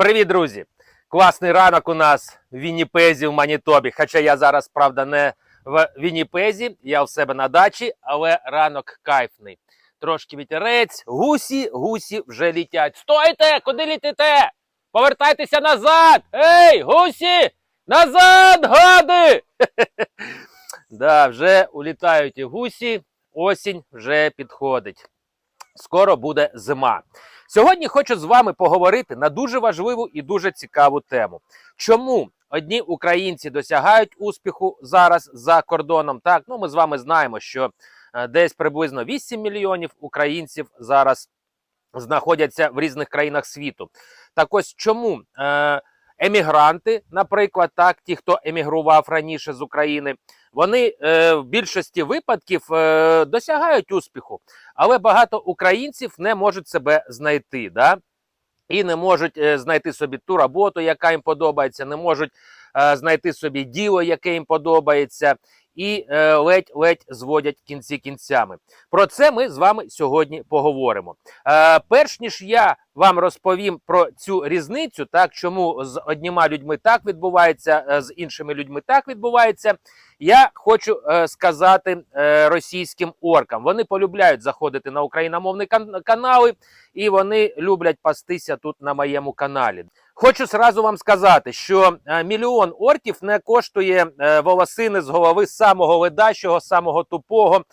Привіт, друзі! Класний ранок у нас в Вінніпезі, в Манітобі. Хоча я зараз, правда, не в Вінніпезі, я в себе на дачі, але ранок кайфний. Трошки вітерець, гусі, гусі вже літять. Стойте! Куди літите? Повертайтеся назад! Ей, гусі! Назад, гади! Да, вже улітають і гусі, осінь вже підходить. Скоро буде зима. Сьогодні хочу з вами поговорити на дуже важливу і дуже цікаву тему. Чому одні українці досягають успіху зараз за кордоном? Так, ну ми з вами знаємо, що е, десь приблизно 8 мільйонів українців зараз знаходяться в різних країнах світу. Так ось чому е, емігранти, наприклад, так, ті, хто емігрував раніше з України, вони е, в більшості випадків е, досягають успіху, але багато українців не можуть себе знайти. Да? І не можуть е, знайти собі ту роботу, яка їм подобається, не можуть е, знайти собі діло, яке їм подобається, і ледь-ледь зводять кінці кінцями. Про це ми з вами сьогодні поговоримо. Е, перш ніж я вам розповім про цю різницю, так чому з одніма людьми так відбувається, е, з іншими людьми так відбувається. Я хочу е, сказати російським оркам. Вони полюбляють заходити на україномовні кан- канали, і вони люблять пастися тут на моєму каналі. Хочу зразу вам сказати, що е, мільйон орків не коштує е, волосини з голови самого ледащого, самого тупого,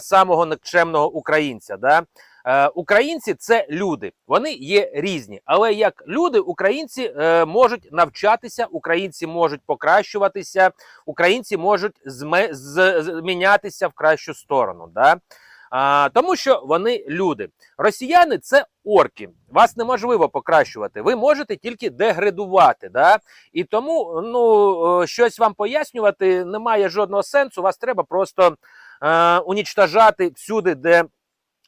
самого никчемного українця. Да? Е, Українці це люди, вони є різні. Але як люди, українці можуть навчатися, українці можуть покращуватися, українці можуть змінятися в кращу сторону. Да? А, тому що вони люди. Росіяни це орки. Вас неможливо покращувати. Ви можете тільки деградувати. Да? І тому ну, е, щось вам пояснювати немає жодного сенсу. Вас треба просто е, унічтожати всюди, де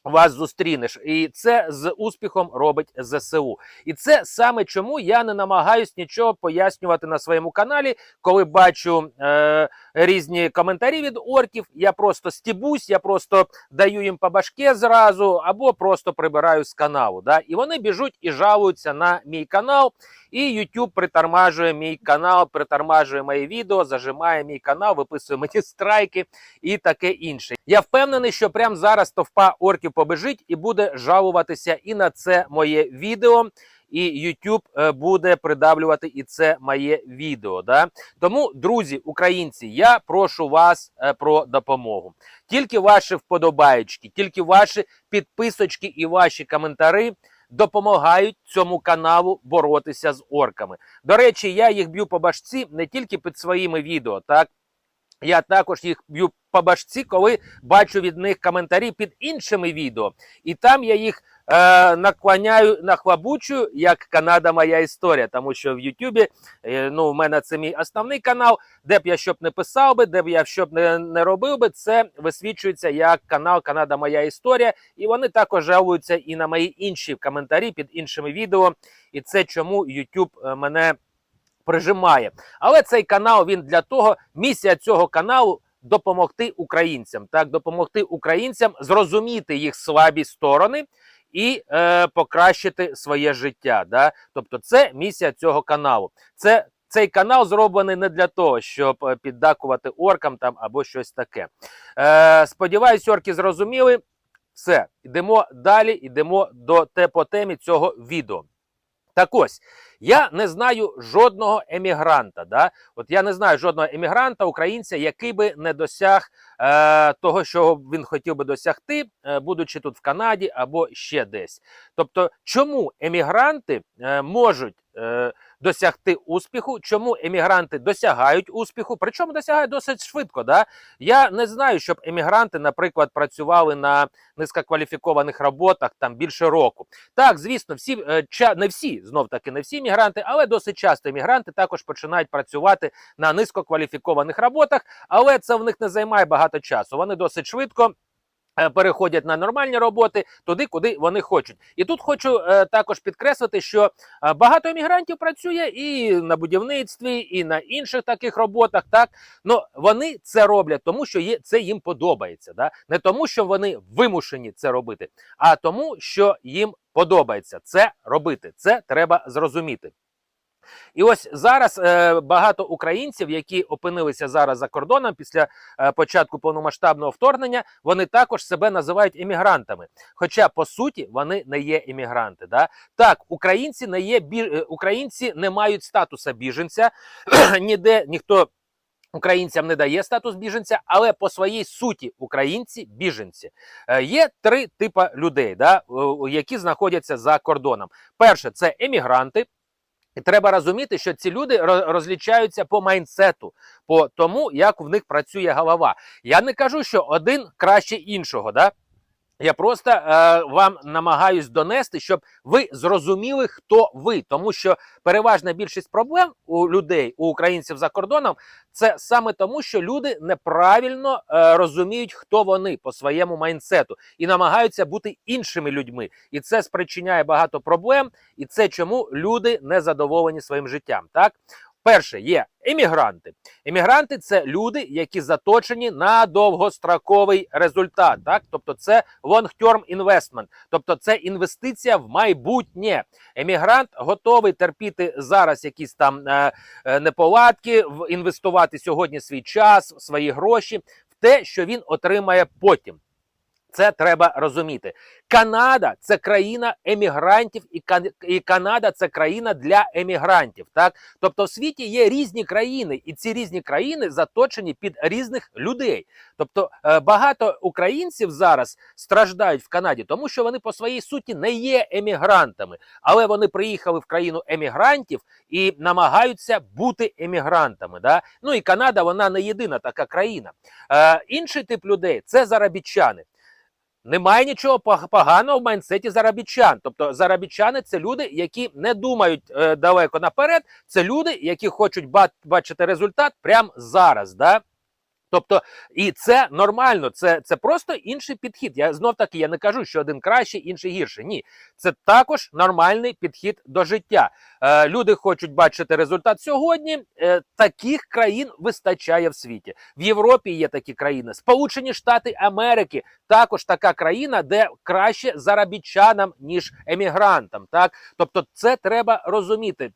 вас зустрінеш, і це з успіхом робить ЗСУ. І це саме чому я не намагаюсь нічого пояснювати на своєму каналі, коли бачу е, різні коментарі від орків. Я просто стібусь, я просто даю їм по башке зразу, або просто прибираю з каналу. Да? І вони біжуть і жалуються на мій канал. І YouTube притормажує мій канал, притормажує мої відео, зажимає мій канал, виписує мені страйки і таке інше. Я впевнений, що прямо зараз товпа орків побежить і буде жалуватися і на це моє відео. І YouTube е, буде придавлювати і це моє відео. Да? Тому, друзі, українці, я прошу вас е, про допомогу. Тільки ваші вподобаєчки, тільки ваші підписочки і ваші коментарі допомагають цьому каналу боротися з орками. До речі, я їх б'ю по башці не тільки під своїми відео, так я також їх б'ю по башці, коли бачу від них коментарі під іншими відео, і там я їх е, наклоняю, нахлабучую, як Канада моя історія, тому що в Ютубі е, ну, в мене це мій основний канал, де б я щоб не писав би, де б я щоб не, не робив би, це висвічується як канал Канада Моя Історія, і вони також жалуються і на мої інші коментарі під іншими відео. І це чому YouTube е, мене прижимає. Але цей канал він для того, місія цього каналу допомогти українцям, так допомогти українцям зрозуміти їх слабі сторони. І е, покращити своє життя. Да? Тобто, це місія цього каналу. Це цей канал зроблений не для того, щоб е, піддакувати оркам там або щось таке. Е, сподіваюсь, орки зрозуміли. Все, йдемо далі, йдемо до те по темі цього відео. Так ось, я не знаю жодного емігранта. Да? От я не знаю жодного емігранта, українця, який би не досяг е, того, що він хотів би досягти, е, будучи тут в Канаді або ще десь. Тобто, чому емігранти е, можуть е, досягти успіху, чому емігранти досягають успіху, причому досягають досить швидко. Да? Я не знаю, щоб емігранти, наприклад, працювали на низькокваліфікованих роботах там більше року. Так, звісно, всі е, не всі, знов таки, не всі мігранти, але досить часто емігранти також починають працювати на низькокваліфікованих роботах, але це в них не займає багато часу. Вони досить швидко. Е, Переходять на нормальні роботи туди, куди вони хочуть, і тут хочу е, також підкреслити, що е, багато емігрантів працює і на будівництві, і на інших таких роботах. Так ну вони це роблять, тому що є це їм подобається. Да? Не тому, що вони вимушені це робити, а тому, що їм подобається це робити. Це треба зрозуміти. І ось зараз е, багато українців, які опинилися зараз за кордоном після е, початку повномасштабного вторгнення, вони також себе називають емігрантами. Хоча по суті вони не є емігранти. Да? Так, українці не є бі... е, українці не мають статуса біженця, ніде ніхто. Українцям не дає статус біженця, але по своїй суті українці біженці. Е, є три типи людей, да, які знаходяться за кордоном. Перше це емігранти. І треба розуміти, що ці люди розлічаються по майнсету, по тому, як в них працює голова. Я не кажу, що один краще іншого. Да? Я просто е, вам намагаюсь донести, щоб ви зрозуміли, хто ви, тому що переважна більшість проблем у людей, у українців за кордоном, це саме тому, що люди неправильно е, розуміють, хто вони по своєму майнсету, і намагаються бути іншими людьми. І це спричиняє багато проблем, і це чому люди не задоволені своїм життям. Так, перше є емігранти. Емігранти це люди, які заточені на довгостроковий результат. Так, тобто це long-term investment, тобто це інвестиція в майбутнє. Емігрант готовий терпіти зараз якісь там е, е, неполадки, інвестувати сьогодні свій час, свої гроші в те, що він отримає потім. Це треба розуміти. Канада це країна емігрантів, і, Канада це країна для емігрантів. Так, тобто в світі є різні країни, і ці різні країни заточені під різних людей. Тобто е, багато українців зараз страждають в Канаді, тому що вони по своїй суті не є емігрантами, але вони приїхали в країну емігрантів і намагаються бути емігрантами. Да? Ну і Канада вона не єдина така країна. Е, інший тип людей це заробітчани. Немає нічого поганого в майнсеті заробітчан. Тобто заробітчани це люди, які не думають е, далеко наперед. Це люди, які хочуть бачити результат прямо зараз. Да? Тобто, і це нормально, це, це просто інший підхід. Я знов таки я не кажу, що один краще, інший гірше. Ні, це також нормальний підхід до життя. Е, люди хочуть бачити результат сьогодні. Е, таких країн вистачає в світі. В Європі є такі країни. Сполучені Штати Америки також така країна, де краще заробітчанам ніж емігрантам. Так, тобто, це треба розуміти.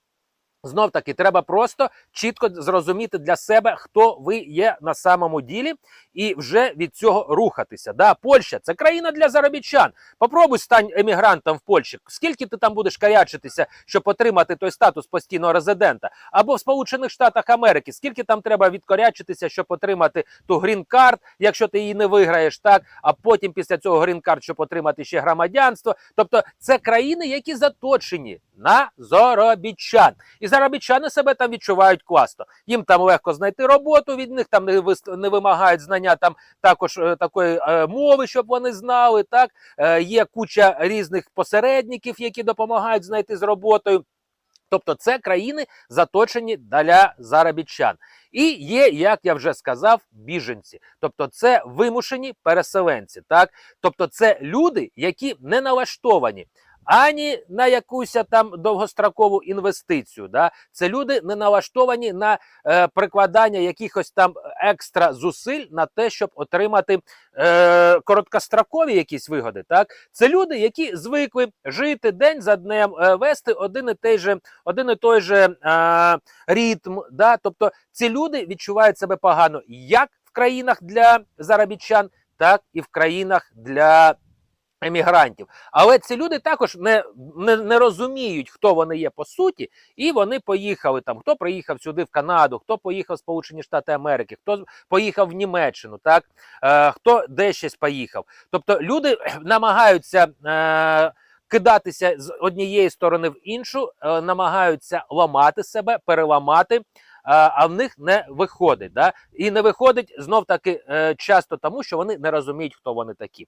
Знов таки, треба просто чітко зрозуміти для себе, хто ви є на самому ділі, і вже від цього рухатися. Да, Польща це країна для заробітчан. Попробуй стань емігрантом в Польщі. Скільки ти там будеш карячитися, щоб отримати той статус постійного резидента? Або в Сполучених Штатах Америки, скільки там треба відкорячитися, щоб отримати ту грін-карт, якщо ти її не виграєш, так а потім після цього грін-карт, щоб отримати ще громадянство. Тобто, це країни, які заточені на заробітчан. І заробітчани себе там відчувають класно. Їм там легко знайти роботу, від них там не не вимагають знання там також е, такої е, мови, щоб вони знали. Так е, є куча різних посередників, які допомагають знайти з роботою. Тобто це країни заточені для заробітчан. І є, як я вже сказав, біженці. Тобто це вимушені переселенці. Так? Тобто це люди, які не налаштовані ані на якусь там довгострокову інвестицію. Да? Це люди не налаштовані на е, прикладання якихось там екстра зусиль на те, щоб отримати е, короткострокові якісь вигоди. Так? Це люди, які звикли жити день за днем, е, вести один і той же, один і той же е, ритм. Да? Тобто ці люди відчувають себе погано як в країнах для заробітчан, так і в країнах для емігрантів. Але ці люди також не, не, не розуміють, хто вони є по суті, і вони поїхали там. Хто приїхав сюди в Канаду, хто поїхав в Сполучені Штати Америки, хто поїхав в Німеччину, так е, хто де щось поїхав. Тобто люди намагаються. Е, Кидатися з однієї сторони в іншу, е, намагаються ламати себе, переламати, а, в них не виходить. Да? І не виходить знов таки е, часто тому, що вони не розуміють, хто вони такі.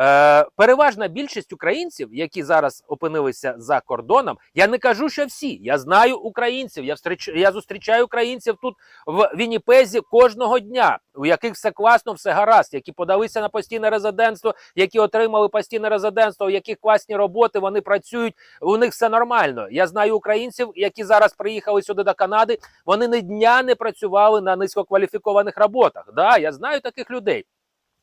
Е, переважна більшість українців, які зараз опинилися за кордоном, я не кажу, що всі. Я знаю українців. Я я зустрічаю українців тут в Вінніпезі кожного дня. У яких все класно, все гаразд, які подалися на постійне резидентство, які отримали постійне резидентство, у яких класні роботи, вони працюють, у них все нормально. Я знаю українців, які зараз приїхали сюди до Канади, вони ні дня не працювали на низькокваліфікованих роботах. Да, я знаю таких людей.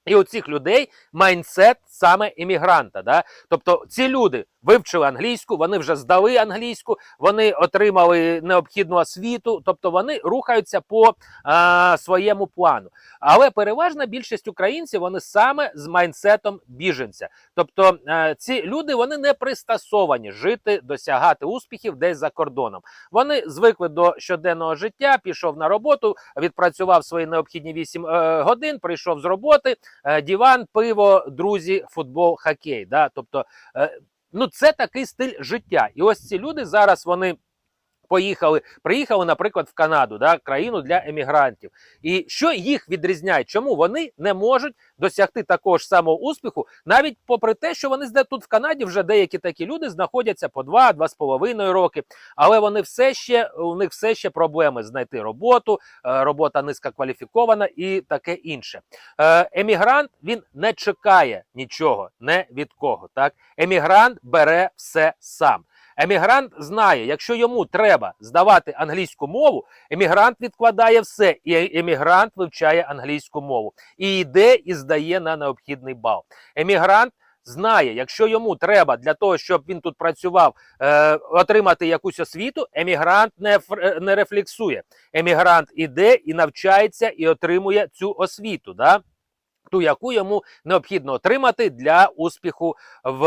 І у цих людей майндсет саме іммігранта. Да? Тобто ці люди вивчили англійську, вони вже здали англійську, вони отримали необхідну освіту, тобто вони рухаються по а, своєму плану. Але переважна більшість українців вони саме з майндсетом біженця. Тобто е, ці люди вони не пристосовані жити, досягати успіхів десь за кордоном. Вони звикли до щоденного життя, пішов на роботу, відпрацював свої необхідні 8 е, годин, прийшов з роботи, е, диван, пиво, друзі, футбол, хокей. Да? Тобто, е, ну це такий стиль життя. І ось ці люди зараз вони. Поїхали, приїхали, наприклад, в Канаду, да, країну для емігрантів. І що їх відрізняє? Чому вони не можуть досягти такого ж самого успіху, навіть попри те, що вони тут в Канаді вже деякі такі люди знаходяться по 2-2,5 роки, але вони все ще у них все ще проблеми знайти роботу, е, робота низькокваліфікована і таке інше. Е, Емігрант він не чекає нічого, не від кого. Так, емігрант бере все сам. Емігрант знає, якщо йому треба здавати англійську мову, емігрант відкладає все, і емігрант вивчає англійську мову і йде і здає на необхідний бал. Емігрант знає, якщо йому треба для того, щоб він тут працював, е, отримати якусь освіту, емігрант не, фр- не рефлексує. Емігрант іде і навчається і отримує цю освіту. Да? Ту, яку йому необхідно отримати для успіху в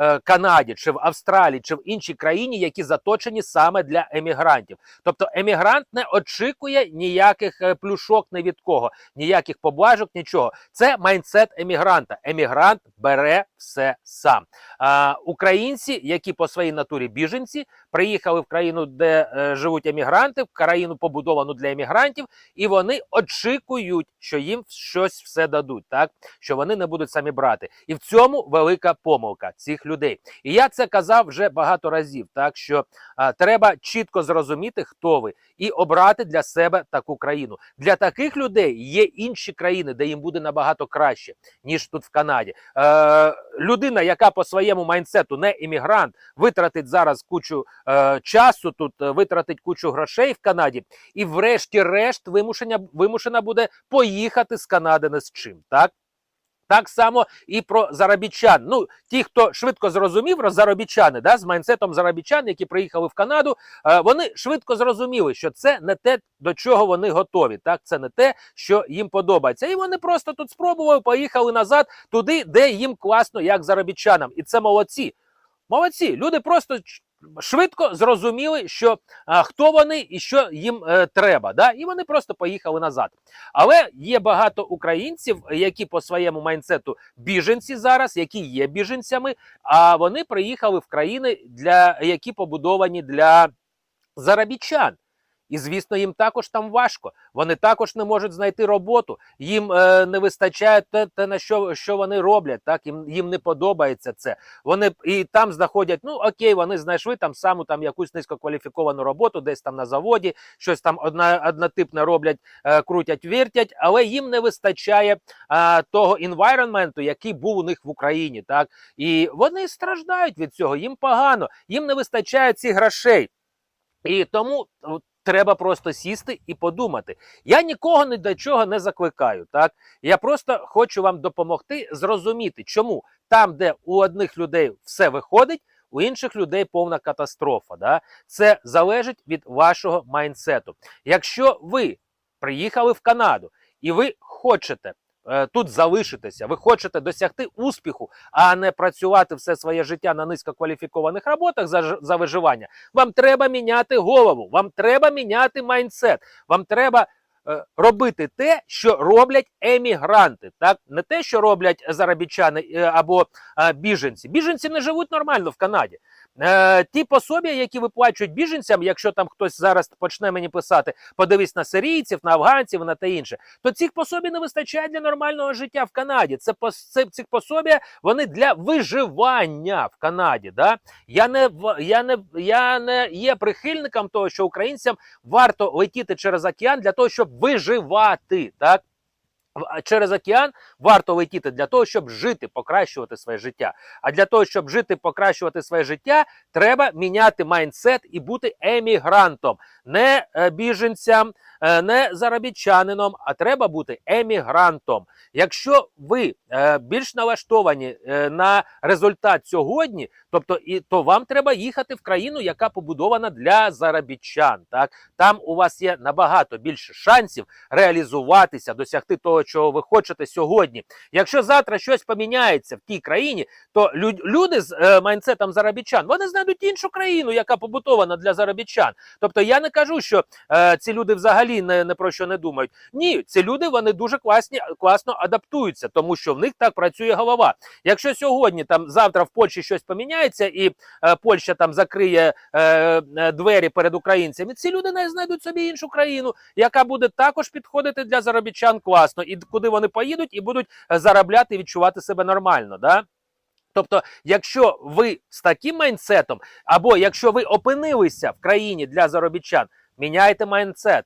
е, Канаді, чи в Австралії, чи в іншій країні, які заточені саме для емігрантів. Тобто емігрант не очікує ніяких е, плюшок ні від кого, ніяких поблажок, нічого. Це майндсет емігранта. Емігрант бере все сам. А, українці, які по своїй натурі біженці, приїхали в країну, де е, живуть емігранти, в країну побудовану для емігрантів, і вони очікують, що їм щось все дадуть, так що вони не будуть самі брати. І в цьому велика помилка цих людей. І я це казав вже багато разів. Так що а, треба чітко зрозуміти, хто ви, і обрати для себе таку країну. Для таких людей є інші країни, де їм буде набагато краще, ніж тут в Канаді. Е, людина, яка по своєму майнсету не іммігрант, витратить зараз кучу е, часу, тут е, витратить кучу грошей в Канаді, і врешті-решт вимушена, вимушена буде поїхати з Канади не з чим. Так? Так само і про заробітчан. Ну, ті, хто швидко зрозумів, роз- заробітчани, да, з майнсетом заробітчан, які приїхали в Канаду, е, вони швидко зрозуміли, що це не те, до чого вони готові. Так, це не те, що їм подобається. І вони просто тут спробували, поїхали назад туди, де їм класно, як заробітчанам. І це молодці. Молодці. Люди просто швидко зрозуміли, що а, хто вони і що їм е, треба. Да? І вони просто поїхали назад. Але є багато українців, які по своєму майнцету біженці зараз, які є біженцями, а вони приїхали в країни, для які побудовані для заробітчан. І звісно, їм також там важко. Вони також не можуть знайти роботу. Їм е, не вистачає те, те, на що, що вони роблять. Так їм їм не подобається це. Вони і там знаходять. Ну окей, вони знайшли там саму там якусь низькокваліфіковану роботу, десь там на заводі, щось там одна, однотипне роблять, е, крутять, вертять, але їм не вистачає е, того інвайронменту, який був у них в Україні. Так і вони страждають від цього. Їм погано, їм не вистачає цих грошей. І тому треба просто сісти і подумати. Я нікого ні до чого не закликаю. Так я просто хочу вам допомогти зрозуміти, чому там, де у одних людей все виходить, у інших людей повна катастрофа. Да? Це залежить від вашого майнсету. Якщо ви приїхали в Канаду і ви хочете. Е, Тут залишитися, ви хочете досягти успіху, а не працювати все своє життя на низькокваліфікованих роботах за, за виживання. Вам треба міняти голову, вам треба міняти майндсет, вам треба е, робити те, що роблять емігранти, так не те, що роблять заробітчани е, або біженці. Біженці не живуть нормально в Канаді. Е, ті пособія, які виплачують біженцям, якщо там хтось зараз почне мені писати, подивись на сирійців, на афганців, на те інше, то цих пособій не вистачає для нормального життя в Канаді. Це це цих пособія вони для виживання в Канаді. Да? Я не я не я не є прихильником того, що українцям варто летіти через океан для того, щоб виживати. Так через океан варто летіти для того, щоб жити, покращувати своє життя. А для того, щоб жити, покращувати своє життя, треба міняти майндсет і бути емігрантом, не е, біженцям, е, не заробітчанином, а треба бути емігрантом. Якщо ви е, більш налаштовані на результат сьогодні, тобто і то вам треба їхати в країну, яка побудована для заробітчан. Так там у вас є набагато більше шансів реалізуватися, досягти того, чого ви хочете сьогодні. Якщо завтра щось поміняється в тій країні, то люди з е, майндсетом заробітчан вони знайдуть іншу країну, яка побудована для заробітчан. Тобто я не кажу, що е, ці люди взагалі не, не про що не думають. Ні, ці люди вони дуже класні, класно адаптуються, тому що в них так працює голова. Якщо сьогодні там завтра в Польщі щось поміняється, і е, Польща там закриє е, е, двері перед українцями, ці люди не знайдуть собі іншу країну, яка буде також підходити для заробітчан класно, і куди вони поїдуть і будуть е, заробляти і відчувати себе нормально. Да? Тобто, якщо ви з таким майндсетом, або якщо ви опинилися в країні для заробітчан, міняйте майндсет,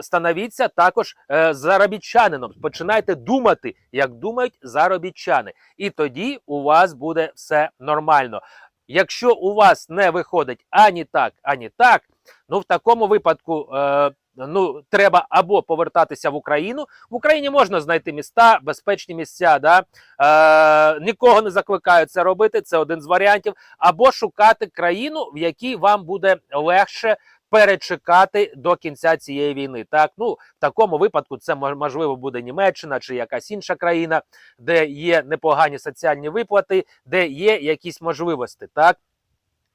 становіться також е, заробітчанином. Починайте думати, як думають заробітчани, і тоді у вас буде все нормально. Якщо у вас не виходить ані так, ані так, ну в такому випадку. Е, Ну, треба або повертатися в Україну. В Україні можна знайти міста, безпечні місця, да? е, нікого не закликаю це робити. Це один з варіантів. Або шукати країну, в якій вам буде легше перечекати до кінця цієї війни. Так, ну в такому випадку це можливо буде Німеччина чи якась інша країна, де є непогані соціальні виплати, де є якісь можливості. Так.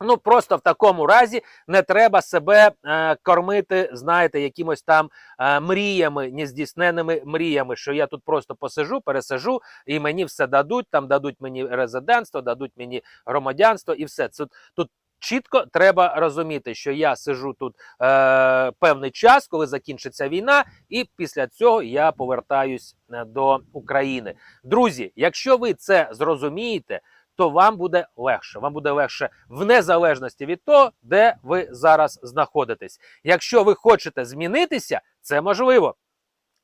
Ну просто в такому разі не треба себе е, кормити, знаєте, якимось там е, мріями, нездійсненими мріями, що я тут просто посижу, пересижу, і мені все дадуть. Там дадуть мені резидентство, дадуть мені громадянство, і все. Це тут чітко треба розуміти, що я сижу тут е, певний час, коли закінчиться війна, і після цього я повертаюсь е, до України. Друзі, якщо ви це зрозумієте то вам буде легше. Вам буде легше в незалежності від того, де ви зараз знаходитесь. Якщо ви хочете змінитися, це можливо.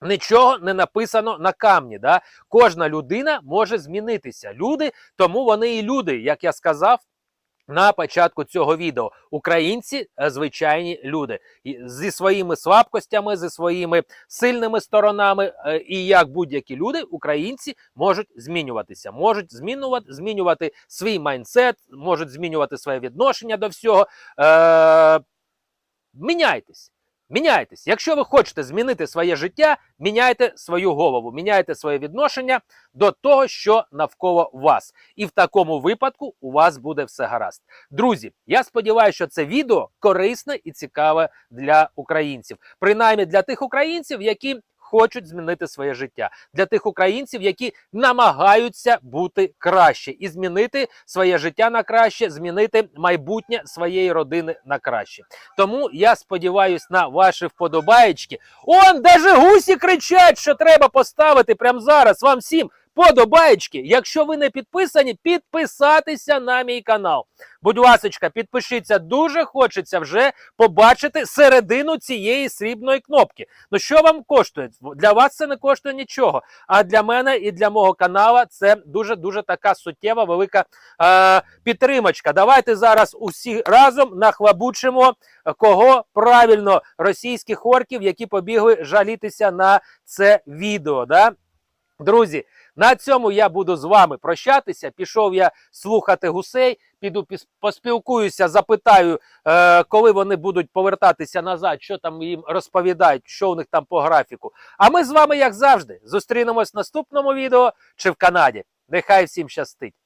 Нічого не написано на камні. Да? Кожна людина може змінитися. Люди, тому вони і люди, як я сказав. На початку цього відео українці е, звичайні люди зі своїми слабкостями, зі своїми сильними сторонами, е, і як будь-які люди, українці можуть змінюватися, можуть змінювати, змінювати свій майндсет, можуть змінювати своє відношення до всього. Е, міняйтесь. Міняйтесь. Якщо ви хочете змінити своє життя, міняйте свою голову, міняйте своє відношення до того, що навколо вас. І в такому випадку у вас буде все гаразд. Друзі, я сподіваюся, що це відео корисне і цікаве для українців, принаймні для тих українців, які хочуть змінити своє життя, для тих українців, які намагаються бути краще і змінити своє життя на краще, змінити майбутнє своєї родини на краще. Тому я сподіваюся на ваші вподобаєчки. Он даже гусі кричать, що треба поставити прямо зараз вам всім подобаєчки. Якщо ви не підписані, підписатися на мій канал. Будь ласочка, підпишіться. Дуже хочеться вже побачити середину цієї срібної кнопки. Ну що вам коштує? Для вас це не коштує нічого. А для мене і для мого канала це дуже дуже така суттєва велика е, підтримочка. Давайте зараз усі разом нахлабучимо е, кого правильно російських орків, які побігли жалітися на це відео. Да? Друзі, на цьому я буду з вами прощатися. Пішов я слухати гусей, піду поспілкуюся, запитаю, е, коли вони будуть повертатися назад, що там їм розповідають, що у них там по графіку. А ми з вами, як завжди, зустрінемось в наступному відео чи в Канаді. Нехай всім щастить!